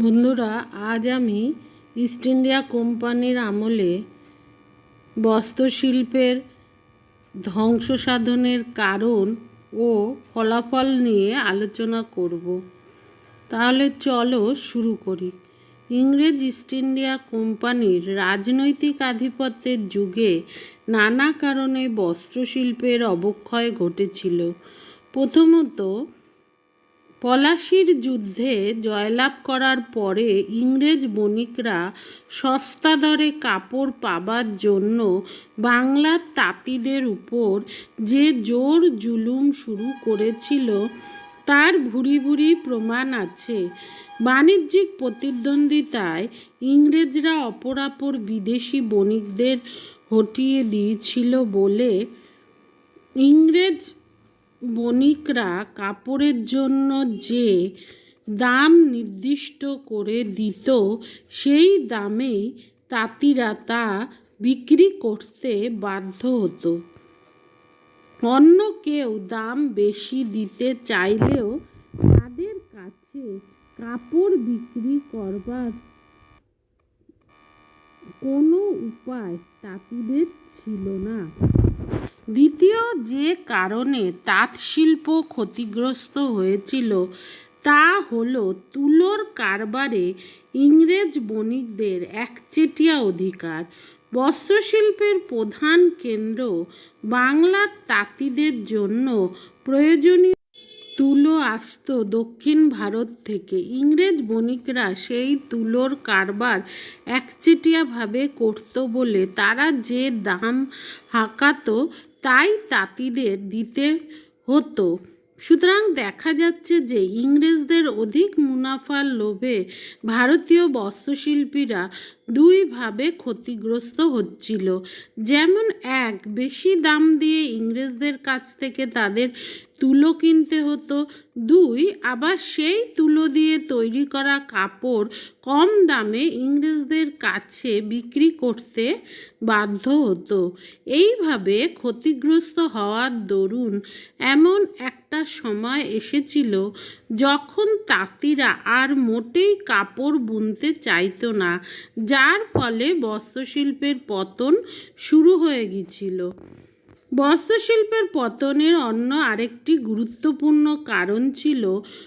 বন্ধুরা, আজ আমি ইস্ট ইন্ডিয়া কোম্পানির আমলে বস্ত্রশিল্পের ধ্বংস সাধনের কারণ ও ফলাফল নিয়ে আলোচনা করব। তাহলে চলো শুরু করি। ইংরেজ ইস্ট ইন্ডিয়া কোম্পানির রাজনৈতিক আধিপত্যের যুগে নানা কারণে বস্ত্রশিল্পের অবক্ষয় ঘটেছিল। প্রথমত পলাশির যুদ্ধে জয়লাভ করার পরে ইংরেজ বণিকরা সস্তা দরে কাপড় পাবার জন্য বাংলার তাঁতিদের উপর যে জোর জুলুম শুরু করেছিল, তার ভুরি ভুরি প্রমাণ আছে। বাণিজ্যিক প্রতিদ্বন্দ্বিতায় ইংরেজরা অপরাপর বিদেশি বণিকদের হটিয়ে দিয়েছিল বলে ইংরেজ বণিকরা কাপড়ের জন্য যে দাম নির্দিষ্ট করে দিত, সেই দামেই তাঁতিরা তা বিক্রি করতে বাধ্য হতো। অন্য কেউ দাম বেশি দিতে চাইলেও তাদের কাছে কাপড় বিক্রি করবার কোনো উপায় তাঁতিদের ছিল না। দ্বিতীয় যে কারণে তাঁত শিল্প ক্ষতিগ্রস্ত হয়েছিল তা হলো তুলোর কারবারে ইংরেজ বণিকদের একচেটিয়া অধিকার। বস্ত্রশিল্পের প্রধান কেন্দ্র বাংলার তাঁতিদের জন্য প্রয়োজনীয় তুলো আসতো দক্ষিণ ভারত থেকে। ইংরেজ বণিকরা সেই তুলোর কারবার একচেটিয়াভাবে করত বলে তারা যে দাম হাঁকাতো তাই তাঁতিদের দিতে হতো। সুতরাং দেখা যাচ্ছে যে ইংরেজদের অধিক মুনাফার লোভে ভারতীয় বস্ত্রশিল্পীরা দুইভাবে ক্ষতিগ্রস্ত হচ্ছিল। যেমন এক, বেশি দাম দিয়ে ইংরেজদের কাছ থেকে তাদের তুলো কিনতে হতো। দুই, আবার সেই তুলো দিয়ে তৈরি করা কাপড় কম দামে ইংরেজদের কাছে বিক্রি করতে বাধ্য হতো। এইভাবে ক্ষতিগ্রস্ত হওয়ার দরুন এমন একটা সময় এসেছিল যখন তাঁতিরা আর মোটেই কাপড় বুনতে চাইতো না যার ফলে বস্ত্রশিল্পের পতন শুরু হয়ে গিয়েছিল। বস্ত্রশিল্পের পতনের অন্য আরেকটি গুরুত্বপূর্ণ কারণ ছিল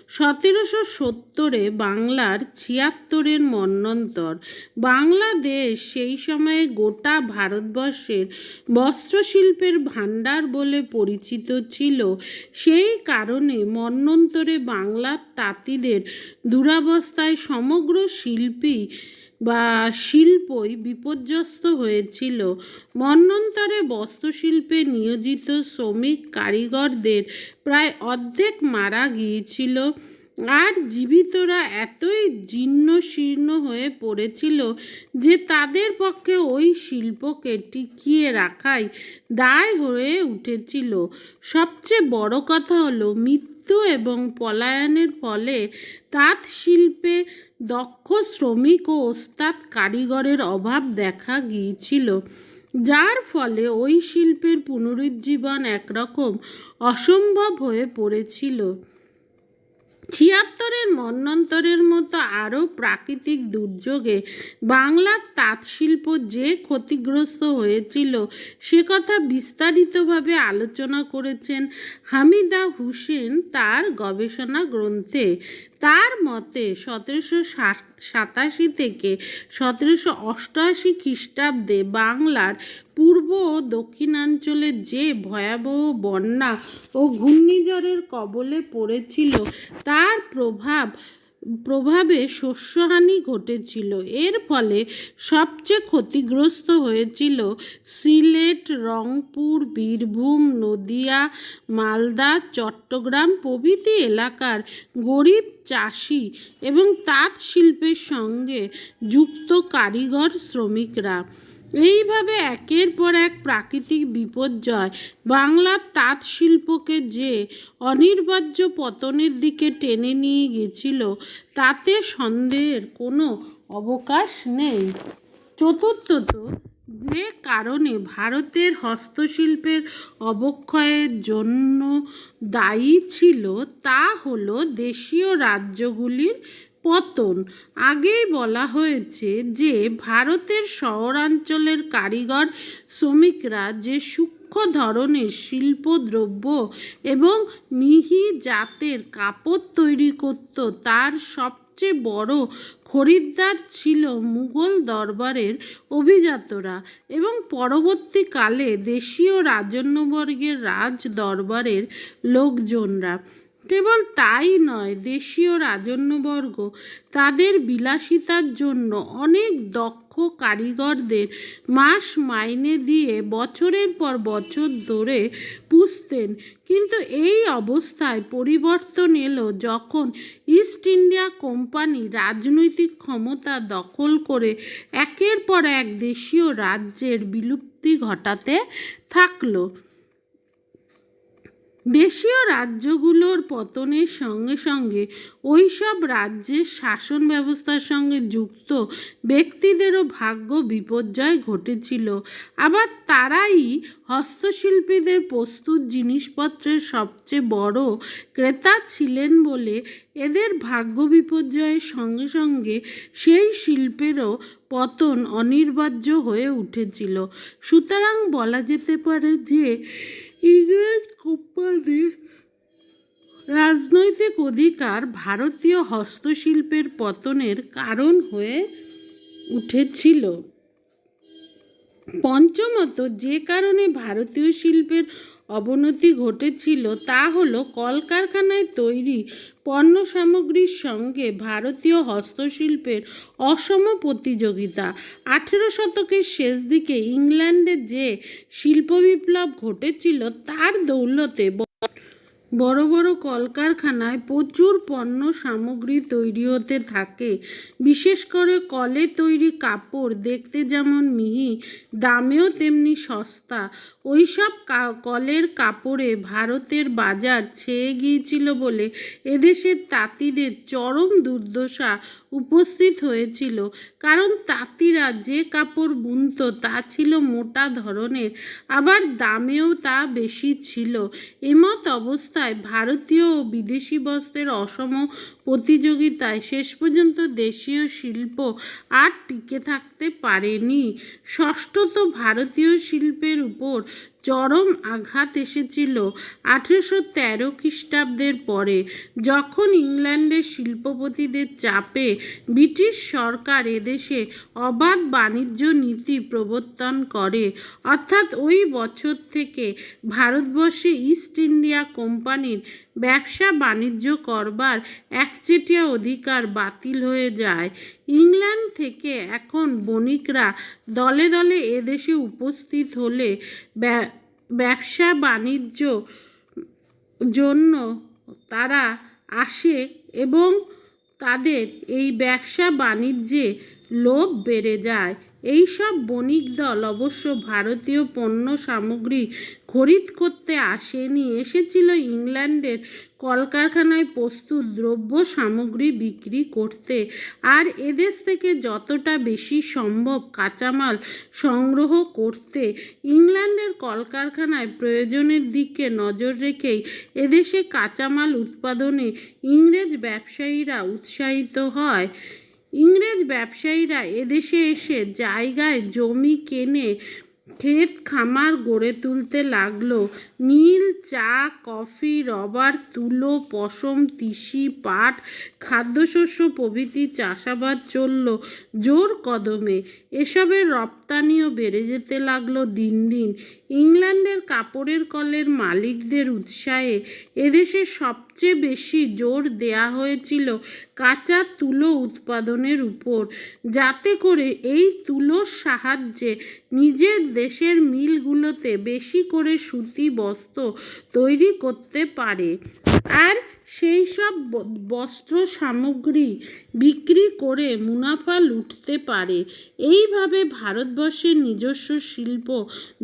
সতেরোশো সত্তরে বাংলার ছিয়াত্তরের মন্বন্তর বাংলাদেশ সেই সময়ে গোটা ভারতবর্ষের বস্ত্রশিল্পের ভাণ্ডার বলে পরিচিত ছিল। সেই কারণে মন্বন্তরে বাংলার তাঁতিদের দুরাবস্থায় সমগ্র শিল্পী বা শিল্পই বিপর্যস্ত হয়েছিল। মন্বন্তরে বস্ত্রশিল্পে নিয়োজিত শ্রমিক কারিগরদের প্রায় অর্ধেক মারা গিয়েছিল। আর জীবিতরা এতই জীর্ণ শীর্ণ হয়ে পড়েছিল যে তাদের পক্ষে ওই শিল্পকে টিকিয়ে রাখাই দায় হয়ে উঠেছিল। সবচেয়ে বড় কথা হলো মৃত্যু এবং পলায়নের ফলে তাঁত শিল্পে দক্ষ শ্রমিক ও ওস্তাদ কারিগরের অভাব দেখা গিয়েছিল, যার ফলে ওই শিল্পের পুনরুজ্জীবন একরকম অসম্ভব হয়ে পড়েছিল। ছিয়াত্তরের মন্বন্তরের মতো আরও প্রাকৃতিক দুর্যোগে বাংলার তাঁত শিল্প যে ক্ষতিগ্রস্ত হয়েছিল, সে কথা বিস্তারিতভাবে আলোচনা করেছেন হামিদা হুসেন তার গবেষণা গ্রন্থে। তার মতে, সতেরোশো সাতাশি থেকে সতেরোশো অষ্টআশি খ্রিস্টাব্দে বাংলার পূর্ব ও দক্ষিণাঞ্চলে যে ভয়াবহ বন্যা ও ঘূর্ণিঝড়ের কবলে পড়েছিল, তার প্রভাব, প্রভাবে শস্যহানি ঘটেছিল। এর ফলে সবচেয়ে ক্ষতিগ্রস্ত হয়েছিল সিলেট, রংপুর, বীরভূম, নদিয়া, মালদা, চট্টগ্রাম প্রভৃতি এলাকার গরিব চাষি এবং তাঁত শিল্পের সঙ্গে যুক্ত কারিগর শ্রমিকরা। এইভাবে একের পর এক প্রাকৃতিক বিপর্যয় বাংলার তাঁত শিল্পকে যে অনির্বাহ্য পতনের দিকে টেনে নিয়ে গেছিল, তাতে সন্দেহের কোনো অবকাশ নেই। চতুর্থত, যে কারণে ভারতের হস্তশিল্পের অবক্ষয়ের জন্য দায়ী ছিল, তা হলো দেশীয় রাজ্যগুলির পতন। আগেই বলা হয়েছে যে, ভারতের শহরাঞ্চলের কারিগর শ্রমিকরা যে সূক্ষ্ম ধরনের শিল্পদ্রব্য এবং মিহি জাতের কাপড় তৈরি করত, তার সবচেয়ে বড় খরিদ্দার ছিল মুঘল দরবারের অভিজাতরা এবং পরবর্তীকালে দেশীয় রাজন্যবর্গের রাজ দরবারের লোকজনরা। কেবল তাই নয়, দেশীয় রাজন্যবর্গ তাদের বিলাসিতার জন্য অনেক দক্ষ কারিগরদের মাস মাইনে দিয়ে বছরের পর বছর ধরে পুষতেন। কিন্তু এই অবস্থায় পরিবর্তন এলো যখন ইস্ট ইন্ডিয়া কোম্পানি রাজনৈতিক ক্ষমতা দখল করে একের পর এক দেশীয় রাজ্যের বিলুপ্তি ঘটাতে থাকল। দেশীয় রাজ্যগুলোর পতনের সঙ্গে সঙ্গে ওই সব রাজ্যের শাসন ব্যবস্থার সঙ্গে যুক্ত ব্যক্তিদেরও ভাগ্য বিপর্যয় ঘটেছিল। আবার তারাই হস্তশিল্পীদের প্রস্তুত জিনিসপত্রের সবচেয়ে বড় ক্রেতা ছিলেন বলে এদের ভাগ্য বিপর্যয়ের সঙ্গে সঙ্গে সেই শিল্পেরও পতন অনিবার্য হয়ে উঠেছিল। সুতরাং বলা যেতে পারে যে ইংরেজ কোম্পানির রাজনৈতিক অধিকার ভারতীয় হস্তশিল্পের পতনের কারণ হয়ে উঠেছিল। পঞ্চমত, যে কারণে ভারতীয় শিল্পের অবনতি ঘটেছিল তা হলো কলকারখানায় তৈরি পণ্য সামগ্রীর সঙ্গে ভারতীয় হস্তশিল্পের অসম প্রতিযোগিতা। আঠেরো শতকের শেষ দিকে ইংল্যান্ডে যে শিল্প বিপ্লব ঘটেছিল, তার দৌলতে বড় বড় কলকারখানায় প্রচুর পণ্য সামগ্রী তৈরি হতে থাকে। বিশেষ করে কলে তৈরি কাপড় দেখতে যেমন মিহি, দামেও তেমনি সস্তা। ওই সব কলের কাপড়ে ভারতের বাজার ছেয়ে গিয়েছিল বলে এদেশের তাঁতিদের চরম দুর্দশা উপস্থিত হয়েছিল। কারণ তাঁতিরা যে কাপড় বুনত, তা ছিল মোটা ধরনের, আবার দামেও তা বেশি ছিল। এমত অবস্থায় ভারতীয় ও বিদেশি বস্ত্রের অসম প্রতিযোগিতায় শেষ পর্যন্ত দেশীয় শিল্প আর টিকে থাকতে পারেনি। ষষ্ঠত ভারতীয় শিল্পের উপর চরম আঘাত এসেছিল আঠেরোশো তেরো খ্রিস্টাব্দের পরে, যখন ইংল্যান্ডের শিল্পপতিদের চাপে ব্রিটিশ সরকার এদেশে অবাধ বাণিজ্য নীতি প্রবর্তন করে। অর্থাৎ ওই বছর থেকে ভারতবর্ষে ইস্ট ইন্ডিয়া কোম্পানির ব্যবসা বাণিজ্য করবার একচেটিয়া অধিকার বাতিল হয়ে যায়। ইংল্যান্ড থেকে এখন বণিকরা দলে দলে এদেশে উপস্থিত হলে ব্যবসা বাণিজ্য জন্য তারা আসে এবং তাদের এই ব্যবসা বাণিজ্যে লোভ বেড়ে যায়। এইসব বণিক দল অবশ্য ভারতীয় পণ্য সামগ্রী খরিদ করতে আসেনি। এসেছিল ইংল্যান্ডের কলকারখানায় প্রস্তুত দ্রব্য, সামগ্রী বিক্রি করতে। আর এদেশ থেকে যতটা বেশি সম্ভব কাঁচামাল সংগ্রহ করতে। ইংল্যান্ডের কলকারখানায় প্রয়োজনের দিকে নজর রেখেই এদেশে কাঁচামাল উৎপাদনে ইংরেজ ব্যবসায়ীরা উৎসাহিত হয়। ইংরেজ ব্যবসায়ীরা এদেশে এসে জায়গায় জমি কেনে ক্ষেত খামার গড়ে তুলতে লাগল। নীল চা, কফি, রবার, তুলো, পশম, তিসি, পাট, খাদ্যশস্য প্রভৃতি চাষাবাদ চলল জোর কদমে। এসবের রপ্তানিও বেড়ে যেতে লাগল দিন দিন। ইংল্যান্ডের কাপড়ের কলের মালিকদের উৎসাহে এদেশে সবচেয়ে বেশি জোর দেয়া হয়েছিল কাঁচা তুলো উৎপাদনের উপর। যাতে করে এই তুলোর সাহায্যে নিজের দেশের মিলগুলোতে বেশি করে সুতি বস্ত্র তৈরি করতে পারে। আর সেই সব বস্ত্র সামগ্রী বিক্রি করে মুনাফা লুটতে পারে। এইভাবে ভারতবর্ষের নিজস্ব শিল্প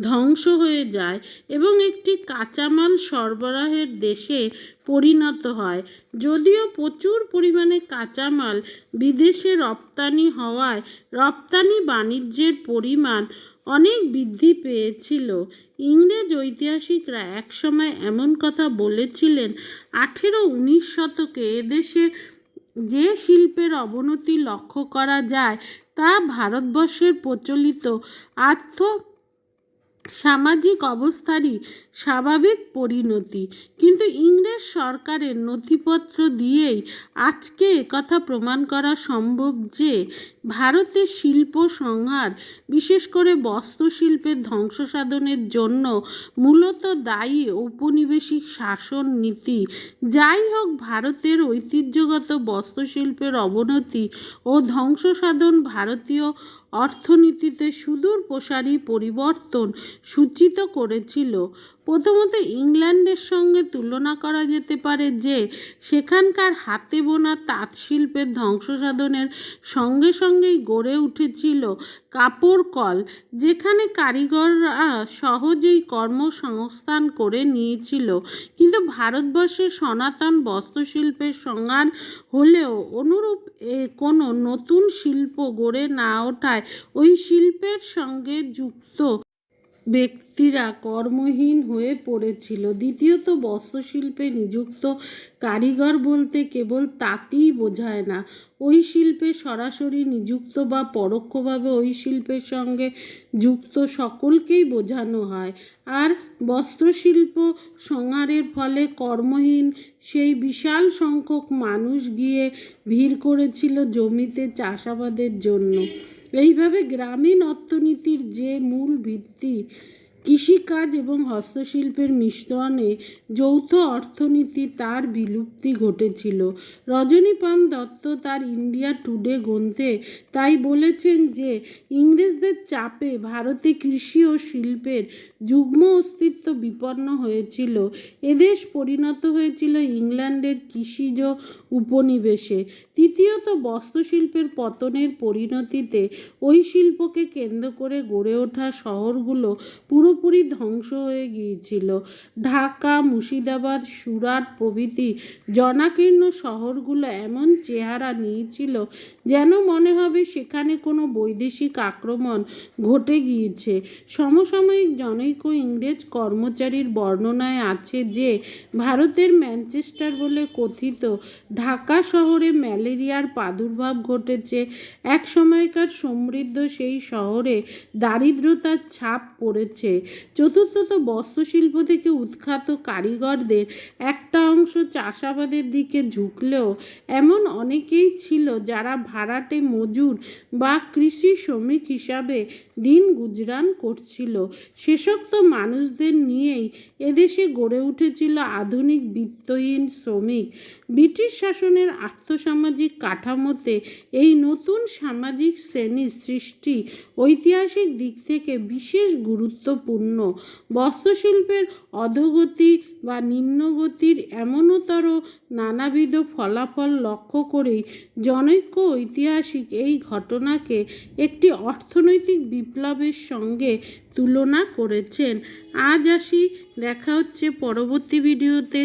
ধ্বংস হয়ে যায় এবং একটি কাঁচামাল সরবরাহের দেশে পরিণত হয়। যদিও প্রচুর পরিমাণে কাঁচামাল বিদেশে রপ্তানি হওয়ায় রপ্তানি বাণিজ্যের পরিমাণ অনেক বৃদ্ধি পেয়েছিল। ইংরেজ ঐতিহাসিকরা একসময় এমন কথা বলেছিলেন, আঠেরো উনিশ শতকে এদেশে যে শিল্পের অবনতি লক্ষ্য করা যায় তা ভারতবর্ষের প্রচলিত আর্থ সামাজিক অবস্থারই স্বাভাবিক পরিণতি। কিন্তু ইংরেজ সরকারের নথিপত্র দিয়েই আজকে একথা প্রমাণ করা সম্ভব যে ভারতের শিল্প সংহার, বিশেষ করে বস্ত্রশিল্পের ধ্বংস সাধনের জন্য মূলত দায়ী ঔপনিবেশিক শাসন নীতি। যাই হোক, ভারতের ঐতিহ্যগত বস্ত্রশিল্পের অবনতি ও ধ্বংস সাধন ভারতীয় অর্থনীতিতে সুদূর প্রসারী পরিবর্তন সূচিত করেছিল। প্রথমত ইংল্যান্ডের সঙ্গে তুলনা করা যেতে পারে যে সেখানকার হাতে বোনা তাঁত শিল্পের ধ্বংস সাধনের সঙ্গে সঙ্গেই গড়ে উঠেছিল কাপড় কল, যেখানে কারিগররা সহজেই কর্মসংস্থান করে নিয়েছিল। কিন্তু ভারতবর্ষের সনাতন বস্ত্রশিল্পের সংজ্ঞান হলেও অনুরূপ কোনো নতুন শিল্প গড়ে না ওঠায় ওই শিল্পের সঙ্গে যুক্ত ব্যক্তিরা কর্মহীন হয়ে পড়েছিল। দ্বিতীয়ত, বস্ত্রশিল্পে নিযুক্ত কারিগর বলতে কেবল তাঁতিই বোঝায় না। ওই শিল্পে সরাসরি নিযুক্ত বা পরোক্ষভাবে ওই শিল্পের সঙ্গে যুক্ত সকলকেই বোঝানো হয়। আর বস্ত্রশিল্প সংহারের ফলে কর্মহীন সেই বিশাল সংখ্যক মানুষ গিয়ে ভিড় করেছিল জমিতে চাষাবাদের জন্য। এইভাবে গ্রামীণ অর্থনীতির যে মূল ভিত্তি কৃষিকাজ এবং হস্তশিল্পের মিশ্রণে যৌথ অর্থনীতি তার বিলুপ্তি ঘটেছিল। রজনীপাম দত্ত তার ইন্ডিয়া টুডে গ্রন্থে তাই বলেছেন যে, ইংরেজদের চাপে ভারতে কৃষি ও শিল্পের যুগ্ম অস্তিত্ব বিপন্ন হয়েছিল। এদেশ পরিণত হয়েছিল ইংল্যান্ডের কৃষিজ উপনিবেশে। তৃতীয়ত, বস্ত্রশিল্পের পতনের পরিণতিতে ওই শিল্পকে কেন্দ্র করে গড়ে ওঠা শহরগুলো পুরোপুরি ধ্বংস হয়ে গিয়েছিল। ঢাকা, মুর্শিদাবাদ, সুরাট প্রভৃতি জনাকীর্ণ শহরগুলো এমন চেহারা নিয়েছিল যেন মনে হবে সেখানে কোনো বৈদেশিক আক্রমণ ঘটে গিয়েছে। সমসাময়িক জনৈক ইংরেজ কর্মচারীর বর্ণনায় আছে যে, ভারতের ম্যানচেস্টার বলে কথিত, ঢাকা শহরে ম্যালেরিয়ার প্রাদুর্ভাব ঘটেছে। এক সময়কার সমৃদ্ধ সেই শহরে দারিদ্রতার ছাপ পড়েছে। চতুর্থত বস্ত্রশিল্প থেকে উৎখাত কারিগরদের একটা অংশ চাষাবাদের দিকে ঝুঁকলেও এমন অনেকেই ছিল যারা ভাড়াটে মজুর বা কৃষি শ্রমিক হিসাবে দিন গুজরান করছিল। শেষোক্ত মানুষদের নিয়েই এদেশে গড়ে উঠেছিল আধুনিক বিত্তহীন শ্রমিক। ব্রিটিশ শাসনের আর্থসামাজিক কাঠামোতে এই নতুন সামাজিক শ্রেণির সৃষ্টি ঐতিহাসিক দিক থেকে বিশেষ গুরুত্বপূর্ণ। বস্ত্রশিল্পের অধোগতি বা নিম্নগতির এমনতর নানাবিধ ফলাফল লক্ষ্য করেই জনৈক্য ঐতিহাসিক এই ঘটনাকে একটি অর্থনৈতিক বিপ্লবের সঙ্গে তুলনা করেছেন। আজ আসি, দেখা হচ্ছে পরবর্তী ভিডিওতে।